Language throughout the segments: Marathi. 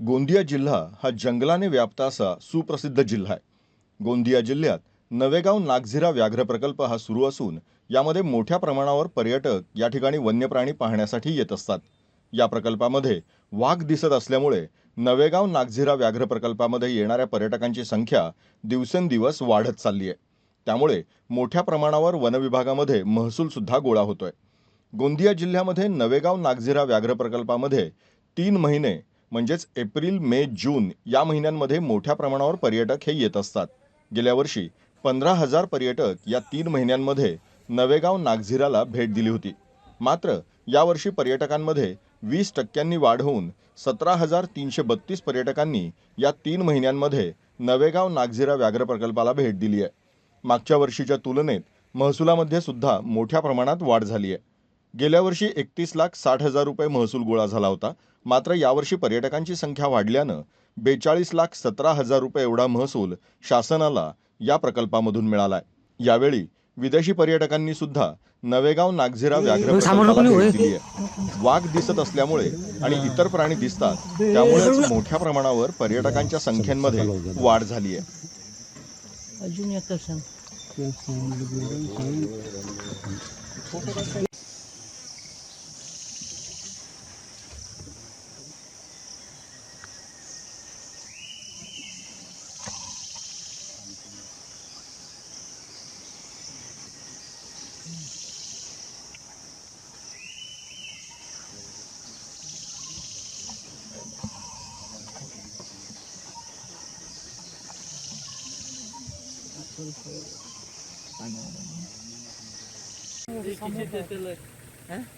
गोंदिया जिल्हा हा जंगलाने व्याप्त असा सुप्रसिद्ध जिल्हा आहे. गोंदिया जिल्ह्यात नवेगाव नागझिरा व्याघ्र प्रकल्प हा सुरू असून यामध्ये मोठ्या प्रमाणावर पर्यटक या ठिकाणी वन्यप्राणी पाहण्यासाठी येत असतात. या प्रकल्पामध्ये वाघ दिसत असल्यामुळे नवेगाव नागझिरा व्याघ्र प्रकल्पामध्ये येणाऱ्या पर्यटकांची संख्या दिवसेंदिवस वाढत चालली आहे. त्यामुळे मोठ्या प्रमाणावर वनविभागामध्ये महसूलसुद्धा गोळा होतोय. गोंदिया जिल्ह्यामध्ये नवेगाव नागझिरा व्याघ्र प्रकल्पामध्ये तीन महिने म्हणजेच एप्रिल मे जून या महिन्यांमध्ये मोठ्या प्रमाणावर पर्यटक हे येत असतात. गेल्या वर्षी पंधरा हजार पर्यटक या तीन महिन्यांमध्ये नवेगाव नागझिराला भेट दिली होती. मात्र यावर्षी पर्यटकांमध्ये वीस टक्क्यांनी वाढ होऊन सतरा हजार तीनशे बत्तीस पर्यटकांनी या तीन महिन्यांमध्ये नवेगाव नागझिरा व्याघ्र प्रकल्पाला भेट दिली आहे मागच्या वर्षीच्या तुलनेत महसुलामध्ये सुद्धा मोठ्या प्रमाणात वाढ झाली आहे गेल्या वर्षी एकतीस लाख साठ हजार रुपये महसूल गोळा झाला होता. मात्र यावर्षी पर्यटकांची संख्या वाढल्यानं बेचाळीस लाख सतरा हजार रुपये एवढा महसूल शासनाला या प्रकल्पामधून मिळालाय. यावेळी विदेशी पर्यटकांनी सुद्धा नवेगाव नागझिरा व्याघ्र दिली आहे वाघ दिसत असल्यामुळे आणि इतर प्राणी दिसतात त्यामुळेच मोठ्या प्रमाणावर पर्यटकांच्या संख्येमध्ये वाढ झाली आहे अजून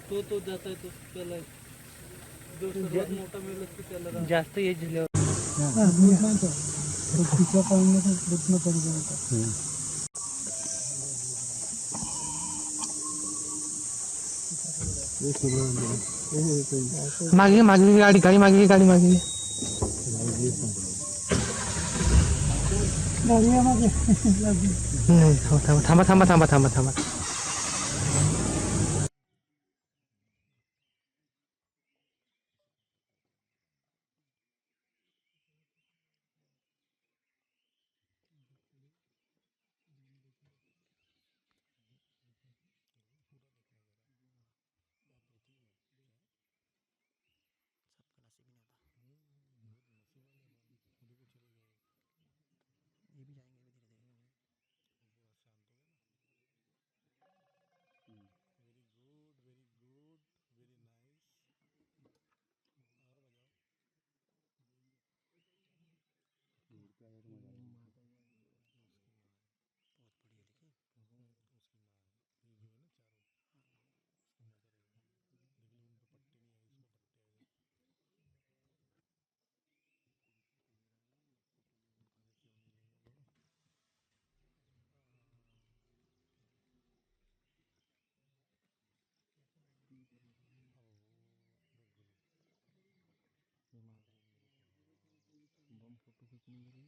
तो तो जाता है तो त्याला सर्वात मोठा मेल असतो त्याला जास्त एज झाल्यावर मागे मागे गाडी गाडी मागे गाडी 上まで。はい、たまたま、たまたまたまたまたま。জায়গায় তোমার ಬೇಕು ನಿಮಗೆ?